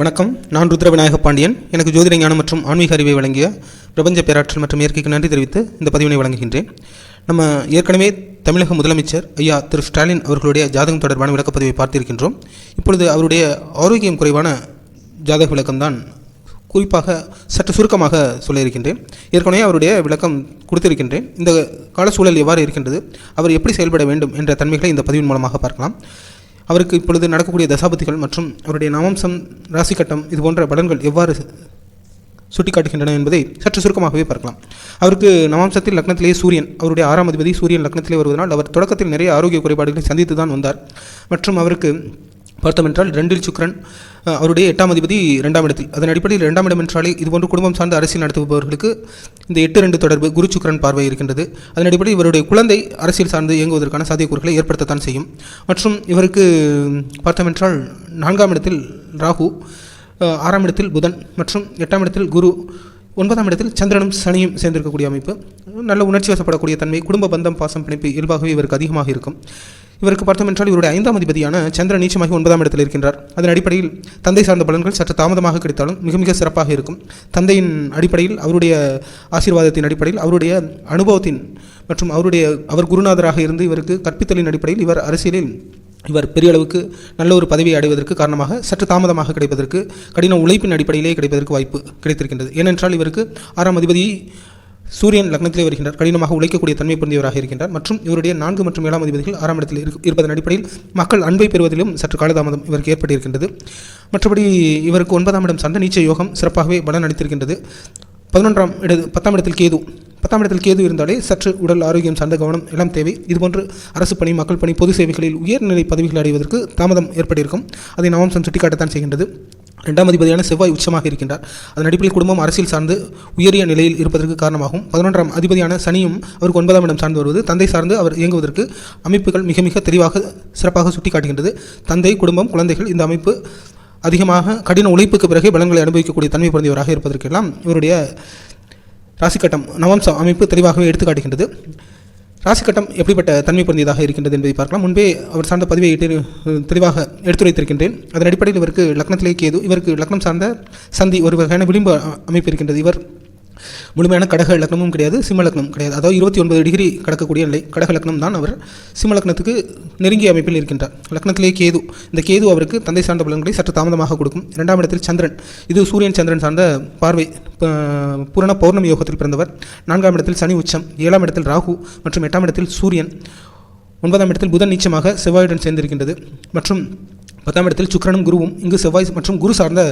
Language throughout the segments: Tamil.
வணக்கம். நான் ருத்ர விநாயக பாண்டியன். எனக்கு ஜோதிட ஞானம் மற்றும் ஆன்மீக அறிவை வழங்கிய பிரபஞ்ச பேராற்றல் மற்றும் இயற்கைக்கு நன்றி தெரிவித்து இந்த பதிவினை வழங்குகின்றேன். நம்ம ஏற்கனவே தமிழக முதலமைச்சர் ஐயா திரு ஸ்டாலின் அவர்களுடைய ஜாதகம் தொடர்பான விளக்கப்பதிவை பார்த்திருக்கின்றோம். இப்பொழுது அவருடைய ஆரோக்கியம் குறைவான ஜாதக விளக்கம்தான் குறிப்பாக சற்று சுருக்கமாக சொல்லியிருக்கின்றேன். ஏற்கனவே அவருடைய விளக்கம் கொடுத்திருக்கின்றேன். இந்த கால சூழல் எவ்வாறு இருக்கின்றது அவர் எப்படி செயல்பட வேண்டும் என்ற தன்மைகளை இந்த பதிவின் மூலமாக பார்க்கலாம். அவருக்கு இப்பொழுது நடக்கக்கூடிய தசாபதிகள் மற்றும் அவருடைய நவம்சம் ராசி கட்டம் இது போன்ற பலன்கள் எவ்வாறு சுட்டிக்காட்டுகின்றன என்பதை சற்று சுருக்கமாகவே பார்க்கலாம். அவருக்கு நவாம்சத்தில் லக்னத்திலேயே சூரியன் அவருடைய ஆறாம் அதிபதி சூரியன் லக்னத்திலே வருவதனால் அவர் தொடக்கத்தில் நிறைய ஆரோக்கிய குறைபாடுகளை சந்தித்து தான் வந்தார். மற்றும் அவருக்கு பார்த்தோமென்றால் ரெண்டில் சுக்கிரன் அவருடைய எட்டாம் அதிபதி இரண்டாம் இடத்தில். அதன் அடிப்படையில் இரண்டாம் இடம் என்றாலே இதுபோன்று குடும்பம் சார்ந்த அரசியல் நடத்துபவர்களுக்கு இந்த எட்டு ரெண்டு தொடர்பு குரு சுக்கிரன் பார்வை இருக்கின்றது. அதன் அடிப்படையில் இவருடைய குழந்தை அரசியல் சார்ந்து இயங்குவதற்கான சாத்தியக்கூறுகளை ஏற்படுத்தத்தான் செய்யும். மற்றும் இவருக்கு பார்த்தோமென்றால் நான்காம் இடத்தில் ராகு ஆறாம் இடத்தில் புதன் மற்றும் எட்டாம் இடத்தில் குரு ஒன்பதாம் இடத்தில் சந்திரனும் சனியும் சேர்ந்திருக்கக்கூடிய அமைப்பு. நல்ல உணர்ச்சி வசப்படக்கூடிய தன்மை குடும்ப பந்தம் பாசம் பிணைப்பு இயல்பாகவே இவருக்கு அதிகமாக இருக்கும். இவருக்கு பார்த்தோம் என்றால் இவருடைய ஐந்தாம் அதிபதியான சந்திரன் நீச்சமாகி ஒன்பதாம் இடத்தில் இருக்கின்றார். அதன் அடிப்படையில் தந்தை சார்ந்த பலன்கள் சற்று தாமதமாக கிடைத்தாலும் மிக மிக சிறப்பாக இருக்கும். தந்தையின் அடிப்படையில் அவருடைய ஆசீர்வாதத்தின் அடிப்படையில் அவருடைய அனுபவத்தின் மற்றும் அவருடைய அவர் குருநாதராக இருந்து இவருக்கு கற்பித்தலின் அடிப்படையில் இவர் அரசியலில் இவர் பெரிய அளவுக்கு நல்ல ஒரு பதவியை அடைவதற்கு காரணமாக சற்று தாமதமாக கிடைப்பதற்கு கடின உழைப்பின் அடிப்படையிலே கிடைப்பதற்கு வாய்ப்பு கிடைத்திருக்கின்றது. ஏனென்றால் இவருக்கு ஆறாம் அதிபதி சூரியன் லக்னத்திலே வருகின்றார். கடினமாக உழைக்கக்கூடிய தன்மை பொருந்தியவராக இருக்கின்றார். மற்றும் இவருடைய நான்கு மற்றும் ஏழாம் அதிபதிகள் ஆறாம் இடத்தில் இருப்பதன் அடிப்படையில் மக்கள் அன்பை பெறுவதிலும் சற்று காலதாமதம் இவருக்கு ஏற்பட்டிருக்கின்றது. மற்றபடி இவருக்கு ஒன்பதாம் இடம் சந்த நீச்ச யோகம் சிறப்பாகவே பலன் அளித்திருக்கின்றது. பதினொன்றாம் இடது பத்தாம் இடத்தில் கேது. பத்தாம் இடத்தில் கேது இருந்தாலே சற்று உடல் ஆரோக்கியம் சார்ந்த கவனம் எல்லாம் தேவை. இதுபோன்று அரசு பணி மக்கள் பணி பொது சேவைகளில் உயர்நிலை பதவிகள் அடைவதற்கு தாமதம் ஏற்பட்டிருக்கும். அதை நவம்சம் சுட்டிக்காட்டத்தான் செய்கின்றது. ரெண்டாம் அதிபதியான செவ்வாய் உச்சமாக இருக்கின்றார். அதன் அடிப்படையில் குடும்பம் அரசியல் சார்ந்து உயரிய நிலையில் இருப்பதற்கு காரணமாகும். பதினொன்றாம் அதிபதியான சனியும் அவருக்கு ஒன்பதாம் இடம் சார்ந்து வருவது தந்தை சார்ந்து அவர் இயங்குவதற்கு அமைப்புகள் மிக மிக தெளிவாக சிறப்பாக சுட்டிக்காட்டுகின்றது. தந்தை குடும்பம் குழந்தைகள் இந்த அமைப்பு அதிகமாக கடின உழைப்புக்கு பிறகு பலன்களை அனுபவிக்கக்கூடிய தன்மை பிறந்தவராக இருப்பதற்கெல்லாம் இவருடைய ராசிக்கட்டம் நவம்ச அமைப்பு தெளிவாகவே எடுத்துக்காட்டுகின்றது. ராசிக்கட்டம் எப்படிப்பட்ட தன்மை பொருந்தியதாக இருக்கின்றது என்பதை பார்க்கலாம். முன்பே அவர் சார்ந்த பதிவை இட்டு தெளிவாக எடுத்துரைத்திருக்கின்றேன். அதன் அடிப்படையில் இவருக்கு லக்னத்திலே கேது இவருக்கு லக்னம் சார்ந்த சந்தி ஒரு வகையான விளிம்பு அமைப்பு இருக்கின்றது. இவர் முழுமையான கடக லக்னமும் கிடையாது சிம்ம லக்னம் கிடையாது. அதாவது இருபத்தி ஒன்பது டிகிரி கடக்கக்கூடிய நிலை கடக லக்னம் தான் அவர் சிம்ம லக்னத்துக்கு நெருங்கிய அமைப்பில் இருக்கின்றார். லக்னத்திலே கேது இந்த கேது அவருக்கு தந்தை சார்ந்த பலன்களை சற்று தாமதமாக கொடுக்கும். இரண்டாம் இடத்தில் சந்திரன். இது சூரியன் சந்திரன் சார்ந்த பார்வை பூரண பௌர்ணமி யோகத்தில் பிறந்தவர். நான்காம் இடத்தில் சனி உச்சம் ஏழாம் இடத்தில் ராகு மற்றும் எட்டாம் இடத்தில் சூரியன். ஒன்பதாம் இடத்தில் புதன் நீச்சமாக செவ்வாயுடன் சேர்ந்திருக்கின்றது. மற்றும் பத்தாம் இடத்தில் சுக்கிரனும் குருவும் இங்கு செவ்வாய் மற்றும் குரு சார்ந்த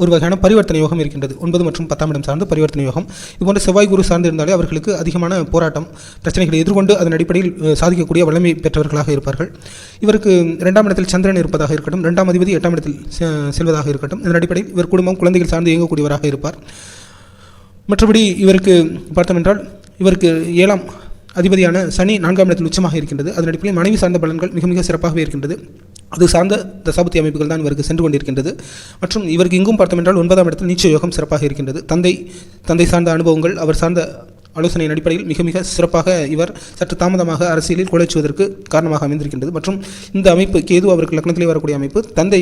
ஒரு வகையான பரிவர்த்தனை யோகம் இருக்கின்றது. ஒன்பது மற்றும் பத்தாம் இடம் சார்ந்த பரிவர்த்தனை யோகம். இதுபோன்ற செவ்வாய் குரு சார்ந்து இருந்தாலே அவர்களுக்கு அதிகமான போராட்டம் பிரச்சனைகளை எதிர்கொண்டு அதன் அடிப்படையில் சாதிக்கக்கூடிய வலிமை பெற்றவர்களாக இருப்பார்கள். இவருக்கு இரண்டாம் இடத்தில் சந்திரன் இருப்பதாக இருக்கட்டும் இரண்டாம் அதிபதி எட்டாம் இடத்தில் செல்வதாக இருக்கட்டும். இதன் அடிப்படையில் இவர் குடும்பம் குழந்தைகள் சார்ந்து இயங்கக்கூடியவராக இருப்பார். மற்றபடி இவருக்கு பார்த்தோம் என்றால் இவருக்கு ஏழாம் அதிபதியான சனி நான்காம் இடத்தில் உச்சமாக இருக்கின்றது. அதன் அடிப்படையில் மனைவி சார்ந்த பலன்கள் மிக மிக சிறப்பாகவே இருக்கின்றது. அது சார்ந்த தசாபுத்தி அமைப்புகள் தான் இவருக்கு சென்று கொண்டிருக்கின்றது. மற்றும் இவருக்கு இங்கும் பார்த்தமென்றால் ஒன்பதாம் இடத்தில் நீச்ச யோகம் சிறப்பாக இருக்கின்றது. தந்தை தந்தை சார்ந்த அனுபவங்கள் அவர் சார்ந்த ஆலோசனையின் அடிப்படையில் மிக மிக சிறப்பாக இவர் சற்று தாமதமாக அரசியலில் குலைச்சுவதற்கு காரணமாக அமைந்திருக்கின்றது. மற்றும் இந்த அமைப்பு கேது அவருக்கு லக்னத்திலே வரக்கூடிய அமைப்பு தந்தை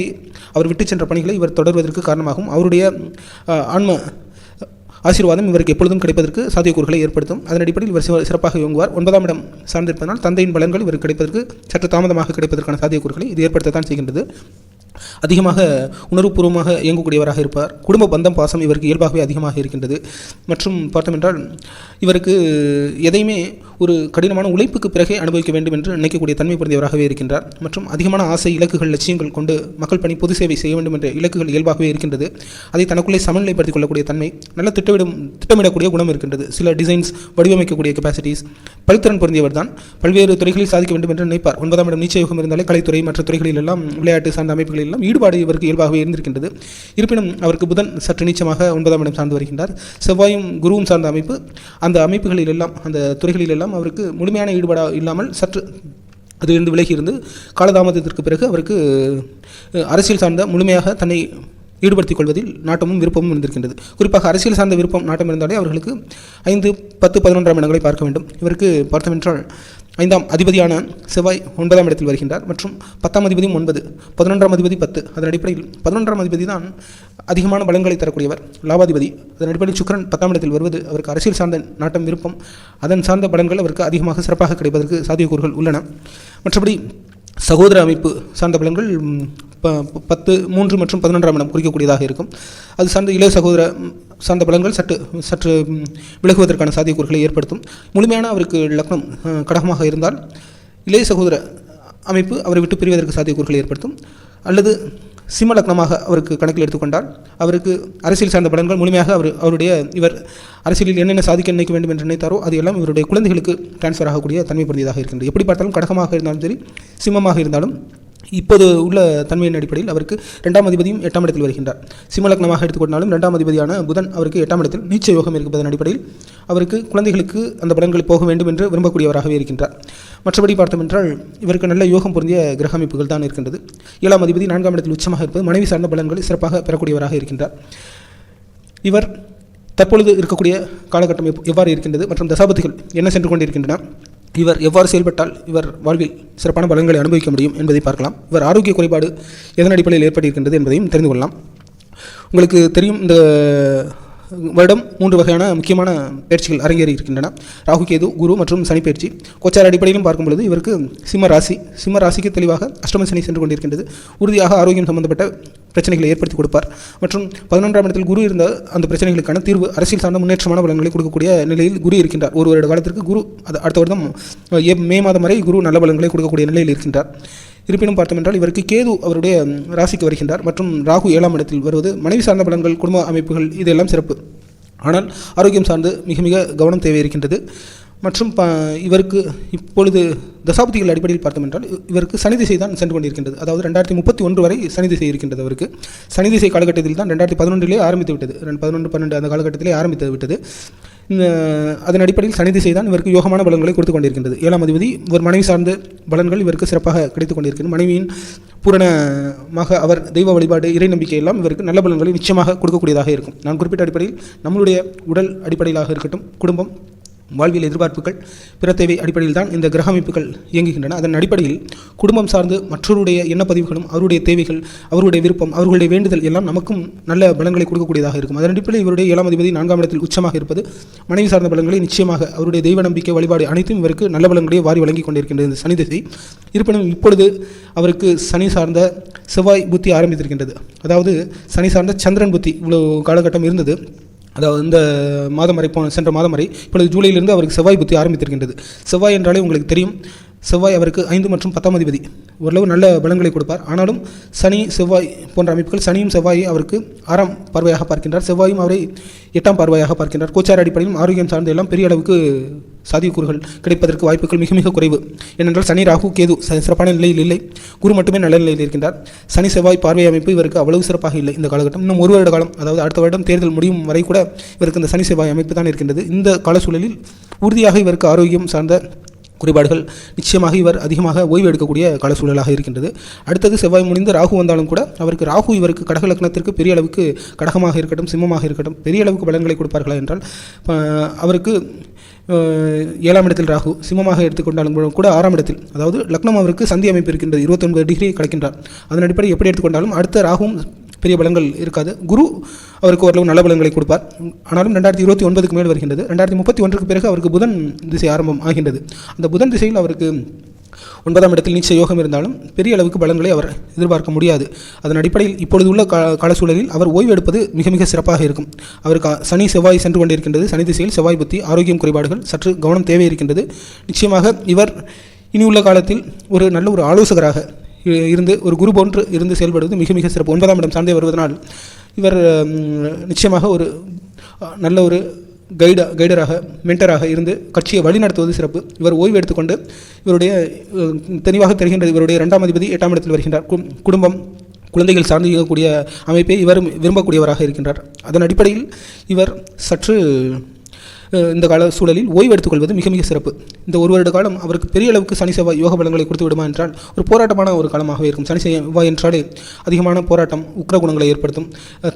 அவர் விட்டு சென்ற பணிகளை இவர் தொடர்வதற்கு காரணமாகவும் அவருடைய ஆன்ம ஆசீர்வாதம் இவருக்கு எப்பொழுதும் கிடைப்பதற்கு சாத்தியக்கூறுகளை ஏற்படுத்தும். அதன் அடிப்படையில் இவர் சிறப்பாக இயங்குவார். ஒன்பதாம் இடம் சார்ந்திருப்பதனால் தந்தையின் பலன்கள் இவருக்கு கிடைப்பதற்கு சற்று தாமதமாக கிடைப்பதற்கான சாத்தியக்கூறுகளை இது ஏற்படுத்தத்தான் செய்கின்றது. அதிகமாக உணர்வுபூர்வமாக இயங்கக்கூடியவராக இருப்பார். குடும்ப பந்தம் பாசம் இவருக்கு இயல்பாகவே அதிகமாக இருக்கின்றது. மற்றும் பார்த்தோம் என்றால் இவருக்கு எதையுமே ஒரு கடினமான உழைப்புக்கு பிறகே அனுபவிக்க வேண்டும் என்று நினைக்கக்கூடிய தன்மை பொருந்தியவராகவே இருக்கின்றார். மற்றும் அதிகமான ஆசை இலக்குகள் லட்சியங்கள் கொண்டு மக்கள் பணி பொது சேவை செய்ய வேண்டும் என்ற இலக்குகள் இயல்பாகவே இருக்கின்றது. அதை தனக்குள்ளே சமநிலைப்படுத்திக் கொள்ளக்கூடிய தன்மை நல்ல திட்டமிடும் திட்டமிடக்கூடிய குணம் இருக்கின்றது. சில டிசைன்ஸ் வடிவமைக்கக்கூடிய கெப்பாசிட்டிஸ் பல்திறன் பொருந்தியவர் தான் பல்வேறு துறைகளில் சாதிக்க வேண்டும் என்று நினைப்பார். ஒன்பதாம் இடம் நீச்ச யோகம் இருந்தாலே கலைத்துறை மற்ற துறைகளில் எல்லாம் விளையாட்டு சார்ந்த அமைப்புகளில் எல்லாம் ஈடுபாடு இவருக்கு இயல்பாகவே இருந்திருக்கின்றது. இருப்பினும் அவருக்கு புதன் சற்று நீச்சமாக ஒன்பதாம் இடம் சார்ந்து வருகின்றார். செவ்வாயும் குருவும் சார்ந்த அமைப்பு அந்த அமைப்புகளில் எல்லாம் அந்த துறைகளில் எல்லாம் அவருக்கு முழுமையான ஈடுபாடாக இல்லாமல் சற்று அதிலிருந்து விலகி இருந்து காலதாமதத்திற்கு பிறகு அவருக்கு அரசியல் சார்ந்த முழுமையாக தன்னை ஈடுபடுத்திக் கொள்வதில் நாட்டமும் விருப்பமும் இருந்திருக்கின்றது. குறிப்பாக அரசியல் சார்ந்த விருப்பம் நாட்டம் இருந்தாலே அவர்களுக்கு ஐந்து பத்து பதினொன்றாம் இடங்களை பார்க்க வேண்டும். இவருக்கு பார்த்தோமென்றால் ஐந்தாம் அதிபதியான செவ்வாய் ஒன்பதாம் இடத்தில் வருகின்றார் மற்றும் பத்தாம் அதிபதியும் ஒன்பது பதினொன்றாம் அதிபதி பத்து. அதன் அடிப்படையில் பதினொன்றாம் அதிபதி தான் அதிகமான பலன்களை தரக்கூடியவர் லாபாதிபதி. அதன் அடிப்படையில் சுக்கிரன் பத்தாம் இடத்தில் வருவது அவருக்கு அரசியல் சார்ந்த நாட்டம் விருப்பம். அதன் சார்ந்த பலன்கள் அவருக்கு அதிகமாக சிறப்பாக கிடைப்பதற்கு சாத்தியக்கூறுகள் உள்ளன. மற்றபடி சகோதர அமைப்பு சார்ந்த பலன்கள் பத்து மூன்று மற்றும் பதினொன்றாம் இடம் குறிக்கக்கூடியதாக இருக்கும். அது சார்ந்த இளைய சகோதர சார்ந்த பலன்கள் சற்று சற்று விலகுவதற்கான சாத்தியக்கூறுகளை ஏற்படுத்தும். முழுமையான அவருக்கு லக்னம் கடகமாக இருந்தால் இளைய சகோதர அமைப்பு அவரை விட்டு பிரிவதற்கு சாத்தியக்கூறுகளை ஏற்படுத்தும். அல்லது சிம்ம லக்னமாக அவருக்கு கணக்கில் எடுத்துக்கொண்டால் அவருக்கு அரசியல் சார்ந்த பலன்கள் முழுமையாக அவர் அவருடைய இவர் அரசியலில் என்னென்ன சாதிக்க நினைக்க வேண்டும் என்று நினைத்தாரோ அது எல்லாம் இவருடைய குழந்தைகளுக்கு டிரான்ஸ்ஃபர் ஆகக்கூடிய தன்மை பொருந்தியதாக இருக்கின்றது. எப்படி பார்த்தாலும் கடகமாக இருந்தாலும் சரி சிம்மமாக இருந்தாலும் இப்போது உள்ள தன்மையின் அடிப்படையில் அவருக்கு ரெண்டாம் அதிபதியும் எட்டாம் இடத்தில் வருகின்றார். சிம்மலக்னமாக எடுத்துக்கொண்டாலும் ரெண்டாம் அதிபதியான புதன் அவருக்கு எட்டாம் இடத்தில் நீச்ச யோகம் இருப்பதன் அடிப்படையில் அவருக்கு குழந்தைகளுக்கு அந்த பலன்கள் போக வேண்டும் என்று விரும்பக்கூடியவராகவே இருக்கின்றார். மற்றபடி பார்த்தோம் என்றால் இவருக்கு நல்ல யோகம் பொருந்திய கிரக அமைப்புகள் தான் இருக்கின்றது. ஏழாம் அதிபதி நான்காம் இடத்தில் உச்சமாக இருப்பது மனைவி சார்ந்த பலன்களை சிறப்பாக பெறக்கூடியவராக இருக்கின்றார். இவர் தற்பொழுது இருக்கக்கூடிய காலகட்டம் எவ்வாறு இருக்கின்றது மற்றும் தசாபதிகள் என்ன சென்று கொண்டிருக்கின்றன? இவர் எவ்வாறு செயல்பட்டால் இவர் வாழ்வில் சிறப்பான பலன்களை அனுபவிக்க முடியும் என்பதை பார்க்கலாம். இவர் ஆரோக்கிய குறைபாடு எதன் அடிப்படையில் ஏற்பட்டிருக்கின்றது என்பதையும் தெரிந்து கொள்ளலாம். உங்களுக்கு தெரியும் இந்த வருடம் மூன்று வகையான முக்கியமான பயிற்சிகள் அரங்கேறி இருக்கின்றன. ராகு கேது குரு மற்றும் சனி பயிற்சி. கொச்சார் அடிப்படையிலும் பார்க்கும் பொழுது இவருக்கு சிம்ம ராசி சிம்ம ராசிக்கு தெளிவாக அஷ்டம சனி சென்று கொண்டிருக்கின்றது. உறுதியாக ஆரோக்கியம் சம்பந்தப்பட்ட பிரச்சனைகளை ஏற்படுத்தி கொடுப்பார். மற்றும் பதினொன்றாம் இடத்தில் குரு இருந்த அந்த பிரச்சனைகளுக்கான தீர்வு அரசியல் சார்ந்த முன்னேற்றமான பலன்களை கொடுக்கக்கூடிய நிலையில் குரு இருக்கின்றார். ஒரு வருட காலத்திற்கு குரு அது அடுத்த வருடம் ஏ- மே மாதம் வரை குரு நல்ல பலன்களை கொடுக்கக்கூடிய நிலையில் இருக்கின்றார். இருப்பினும் பார்த்தோம் என்றால் இவருக்கு கேது அவருடைய ராசிக்கு வருகின்றார். மற்றும் ராகு ஏழாம் இடத்தில் வருவது மனைவி சார்ந்த பலன்கள் குடும்ப அமைப்புகள் இதெல்லாம் சிறப்பு. ஆனால் ஆரோக்கியம் சார்ந்து மிக மிக கவனம் தேவை இருக்கின்றது மற்றும் ப இவருக்கு இப்பொழுது தசாப்திகள் அடிப்படையில் பார்த்தோம் என்றால் இவருக்கு சனி திசை தான் சென்று கொண்டிருக்கின்றது. அதாவது ரெண்டாயிரத்தி முப்பத்தி ஒன்று வரை சனி திசை இருக்கின்றது அவருக்கு. சனி திசை காலகட்டத்தில் தான் ரெண்டாயிரத்தி பதினொன்றிலே ஆரம்பித்து விட்டது. ரெண்டு பதினொன்று பன்னெண்டு அந்த காலகட்டத்திலே ஆரம்பித்து விட்டது. இந்த அதன் அடிப்படையில் சனி திசை தான் இவருக்கு யோகமான பலன்களை கொடுத்து கொண்டிருக்கின்றது. ஏழாம் அதிபதி ஒரு மனைவி சார்ந்த பலன்கள் இவருக்கு சிறப்பாக கிடைத்துக் கொண்டிருக்கிறது மனைவியின் பூரணமாக அவர் தெய்வ வழிபாடு இறை நம்பிக்கை எல்லாம் இவருக்கு நல்ல பலன்களை நிச்சயமாக கொடுக்கக்கூடியதாக இருக்கும். நான் குறிப்பிட்ட அடிப்படையில் நம்மளுடைய உடல் அடிப்படையிலாக இருக்கட்டும் குடும்பம் வாழ்வியல் எதிர்பார்ப்புகள் பிற தேவை அடிப்படையில் தான் இந்த கிரக அமைப்புகள் இயங்குகின்றன. அதன் அடிப்படையில் குடும்பம் சார்ந்து மற்றவருடைய எண்ணப்பதிவுகளும் அவருடைய தேவைகள் அவருடைய விருப்பம் அவர்களுடைய வேண்டுதல் எல்லாம் நமக்கும் நல்ல பலங்களை கொடுக்கக்கூடியதாக இருக்கும். அதன் அடிப்படையில் இவருடைய ஏழாம் அதிபதி நான்காம் இடத்தில் உச்சமாக இருப்பது மனைவி சார்ந்த பலங்களை நிச்சயமாக அவருடைய தெய்வ நம்பிக்கை வழிபாடு அனைத்தும் இவருக்கு நல்ல பலங்களையே வாரி வழங்கி கொண்டிருக்கின்றது இந்த சனி திசை இருப்பினும் இப்பொழுது அவருக்கு சனி சார்ந்த செவ்வாய் புத்தி ஆரம்பித்திருக்கின்றது. அதாவது சனி சார்ந்த சந்திரன் புத்தி இவ்வளவு காலகட்டம் இருந்தது. அதாவது இந்த மாதம் வரை போன சென்ற மாதம் வரை இப்பொழுது ஜூலையிலிருந்து அவருக்கு செவ்வாய் புத்தி ஆரம்பித்திருக்கின்றது. செவ்வாய் என்றாலே உங்களுக்கு தெரியும். செவ்வாய் அவருக்கு ஐந்து மற்றும் பத்தாம் அதிபதி. ஓரளவு நல்ல பலன்களை கொடுப்பார். ஆனாலும் சனி செவ்வாய் போன்ற அமைப்புகள் சனியும் செவ்வாயை அவருக்கு ஆறாம் பார்வையாக பார்க்கின்றார். செவ்வாயும் அவரை எட்டாம் பார்வையாக பார்க்கின்றார். கோச்சார அடிப்படையிலும் ஆரோக்கியம் சார்ந்த எல்லாம் பெரிய அளவுக்கு சாதிக்கூறுகள் கிடைப்பதற்கு வாய்ப்புகள் மிக மிக குறைவு. ஏனென்றால் சனி ராகு கேது சிறப்பான நிலையில் இல்லை. குரு மட்டுமே நல்ல நிலையில் இருக்கின்றார். சனி செவ்வாய் பார்வை அமைப்பு இவருக்கு அவ்வளவு சிறப்பாக இல்லை. இந்த காலகட்டம் இன்னும் ஒரு வருட காலம் அதாவது அடுத்த வருடம் தேர்தல் முடியும் வரை கூட இவருக்கு இந்த சனி செவ்வாய் அமைப்பு தான் இருக்கின்றது. இந்த கால சூழலில் உறுதியாக இவருக்கு ஆரோக்கியம் சார்ந்த குறைபாடுகள் நிச்சயமாக இவர் அதிகமாக ஓய்வு எடுக்கக்கூடிய கால சூழலாக இருக்கின்றது. அடுத்தது செவ்வாய் முடிந்து ராகு வந்தாலும் கூட அவருக்கு ராகு இவருக்கு கடக லக்னத்திற்கு பெரிய அளவுக்கு கடகமாக இருக்கட்டும் சிம்மமாக இருக்கட்டும் பெரிய அளவுக்கு பலன்களை கொடுப்பார்களா என்றால் அவருக்கு ஏழாம் இடத்தில் ராகு சிம்மமாக எடுத்துக்கொண்டாலும் கூட- கூட ஆறாம் இடத்தில் அதாவது லக்னம் அவருக்கு சந்தி அமைப்பு இருக்கின்றது இருபத்தொன்பது டிகிரி கிடைக்கின்றார். அதன் அடிப்படை எப்படி எடுத்துக்கொண்டாலும் அடுத்த ராகுவும் பெரிய பலங்கள் இருக்காது. குரு அவருக்கு ஓரளவு நல்ல பலன்களை கொடுப்பார். ஆனாலும் ரெண்டாயிரத்தி இருபத்தி ஒன்பதுக்கு மேல் வருகின்றது. ரெண்டாயிரத்தி முப்பத்தி ஒன்றுக்கு பிறகு அவருக்கு புதன் திசை ஆரம்பம் ஆகின்றது. அந்த புதன் திசையில் அவருக்கு ஒன்பதாம் இடத்தில் நீச்ச யோகம் இருந்தாலும் பெரிய அளவுக்கு பலன்களை அவர் எதிர்பார்க்க முடியாது. அதன் அடிப்படையில் இப்பொழுது உள்ள கா கால சூழலில் அவர் ஓய்வு எடுப்பது மிக மிக சிறப்பாக இருக்கும். அவருக்கு சனி செவ்வாய் சென்று கொண்டிருக்கின்றது. சனி திசையில் செவ்வாய் புத்தி ஆரோக்கியம் குறைபாடுகள் சற்று கவனம் தேவை இருக்கின்றது. நிச்சயமாக இவர் இனி உள்ள காலத்தில் ஒரு நல்ல ஒரு ஆலோசகராக இருந்து ஒரு குரு போன்று இருந்து செயல்படுவது மிக மிக சிறப்பு. ஒன்பதாம் இடம் சார்ந்தே வருவதனால் இவர் நிச்சயமாக ஒரு நல்ல ஒரு கைட கைடராக மென்டராக இருந்து கட்சியை வழிநடத்துவது சிறப்பு. இவர் ஓய்வு எடுத்துக்கொண்டு இவருடைய தெளிவாக தெரிகின்றது இவருடைய இரண்டாம் அதிபதி எட்டாம் இடத்தில் வருகின்றார். குடும்பம் குழந்தைகள் சார்ந்து இருக்கக்கூடிய அமைப்பை இவர் விரும்பக்கூடியவராக இருக்கின்றார். அதன் அடிப்படையில் இவர் சற்று இந்த கால சூழலில் ஓய்வு எடுத்துக்கொள்வது மிக மிக சிறப்பு. இந்த ஒரு வருட காலம் அவருக்கு பெரிய அளவுக்கு சனி செவ்வாய் யோக பலங்களை கொடுத்து விடுமா என்றால் ஒரு போராட்டமான ஒரு காலமாகவே இருக்கும். சனி செவ்வாய் என்றாலே அதிகமான போராட்டம் உக்ர குணங்களை ஏற்படுத்தும்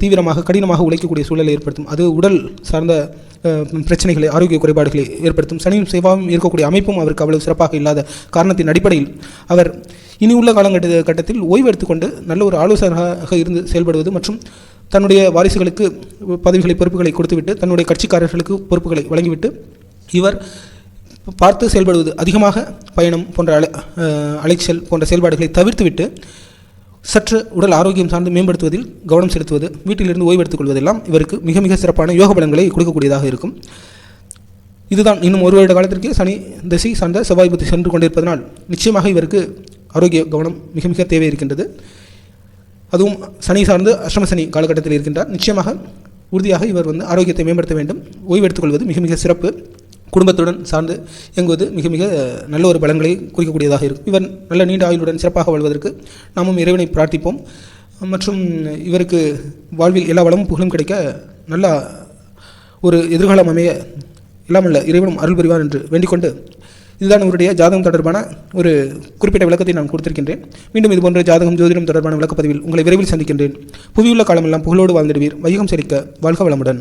தீவிரமாக கடினமாக உழைக்கக்கூடிய சூழலை ஏற்படுத்தும். அது உடல் சார்ந்த பிரச்சனைகளை ஆரோக்கிய குறைபாடுகளை ஏற்படுத்தும். சனியும் செவ்வாயும் இருக்கக்கூடிய அமைப்பும் அவருக்கு அவ்வளவு சிறப்பாக இல்லாத காரணத்தின் அடிப்படையில் அவர் இனி உள்ள காலகட்ட கட்டத்தில் ஓய்வு எடுத்துக்கொண்டு நல்ல ஒரு ஆலோசகராக இருந்து செயல்படுவது மற்றும் தன்னுடைய வாரிசுகளுக்கு பதவிகளை பொறுப்புகளை கொடுத்துவிட்டு தன்னுடைய கட்சிக்காரர்களுக்கு பொறுப்புகளை வழங்கிவிட்டு இவர் பார்த்து செயல்படுவது அதிகமாக பயணம் போன்ற அலை அலைச்சல் போன்ற செயல்பாடுகளை தவிர்த்துவிட்டு சற்று உடல் ஆரோக்கியம் சார்ந்து மேம்படுத்துவதில் கவனம் செலுத்துவது வீட்டிலிருந்து ஓய்வெடுத்துக் கொள்வதெல்லாம் இவருக்கு மிக மிக சிறப்பான யோக பலன்களை கொடுக்கக்கூடியதாக இருக்கும். இதுதான் இன்னும் ஒரு வருட காலத்திற்கு சனி திசை சார்ந்த செவ்வாய் புத்தி சென்று கொண்டிருப்பதனால் நிச்சயமாக இவருக்கு ஆரோக்கிய கவனம் மிக மிக தேவை இருக்கின்றது. அதுவும் சனி சார்ந்து அஷ்டம சனி காலகட்டத்தில் இருக்கின்றார். நிச்சயமாக உறுதியாக இவர் வந்து ஆரோக்கியத்தை மேம்படுத்த வேண்டும். ஓய்வு எடுத்துக்கொள்வது மிக மிக சிறப்பு. குடும்பத்துடன் சார்ந்து இயங்குவது மிக மிக நல்ல ஒரு பலன்களை குறிக்கக்கூடியதாக இருக்கும். இவர் நல்ல நீண்ட ஆயுளுடன் சிறப்பாக வாழ்வதற்கு நாமும் இறைவனை பிரார்த்திப்போம். மற்றும் இவருக்கு வாழ்வில் எல்லா வளமும் புகழும் கிடைக்க நல்ல ஒரு எதிர்காலம் அமைய இல்லாமல்ல இறைவனும் அருள் புரிவார் என்று வேண்டிக்கொண்டு இதுதான் உங்களுடைய ஜாதகம் தொடர்பான ஒரு குறிப்பிட்ட விளக்கத்தை நான் கொடுத்திருக்கின்றேன். மீண்டும் இது போன்ற ஜாதகம் ஜோதிடம் தொடர்பான விளக்கப்பதிவில் உங்களை விரைவில் சந்திக்கின்றேன். புவியுள்ள காலமெல்லாம் புகழோடு வாழ்ந்திடுவீர். வையகம் செழிக்க வாழ்க வளமுடன்.